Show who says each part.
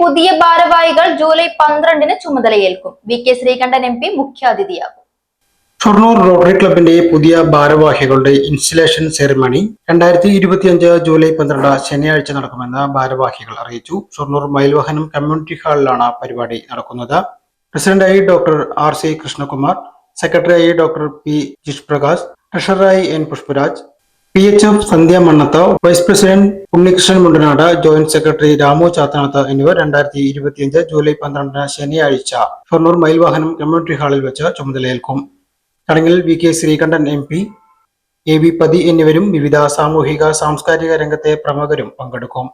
Speaker 1: പുതിയ ഭാരവാഹികൾ ജൂലൈ പന്ത്രണ്ടിന് ചുമതലയേൽക്കും. V K Sreekandan M P മുഖ്യാതിഥിയാകും.
Speaker 2: ഷൊർണൂർ റോട്ടറി ക്ലബിന്റെ പുതിയ ഭാരവാഹികളുടെ ഇൻസ്റ്റലേഷൻ സെറിമണി രണ്ടായിരത്തി ഇരുപത്തിയഞ്ച് ജൂലൈ പന്ത്രണ്ട് ശനിയാഴ്ച നടക്കുമെന്ന് ഭാരവാഹികൾ അറിയിച്ചു. ഷൊർണൂർ മയിൽവാഹനം കമ്മ്യൂണിറ്റി ഹാളിലാണ് പരിപാടി നടക്കുന്നത്. പ്രസിഡന്റായി ഡോക്ടർ ആർ സി കൃഷ്ണകുമാർ സെക്രട്ടറിയായി doctor P Jish Prakash ട്രഷററായി N Pushparaj P H F Sandhya Mannath vice president Unnikrishnan Mundanad joint secretary Ramu Chathanath എന്നിവർ രണ്ടായിരത്തി ഇരുപത്തിയഞ്ച് ജൂലൈ പന്ത്രണ്ടിന് ശനിയാഴ്ച ഷൊർണൂർ മയിൽവാഹനം കമ്മ്യൂണിറ്റി ഹാളിൽ വെച്ച് ചുമതലയേൽക്കും. ചടങ്ങിൽ V K Sreekandan M P A V Pathi എന്നിവരും വിവിധ സാമൂഹിക സാംസ്കാരിക രംഗത്തെ പ്രമുഖരും പങ്കെടുക്കും.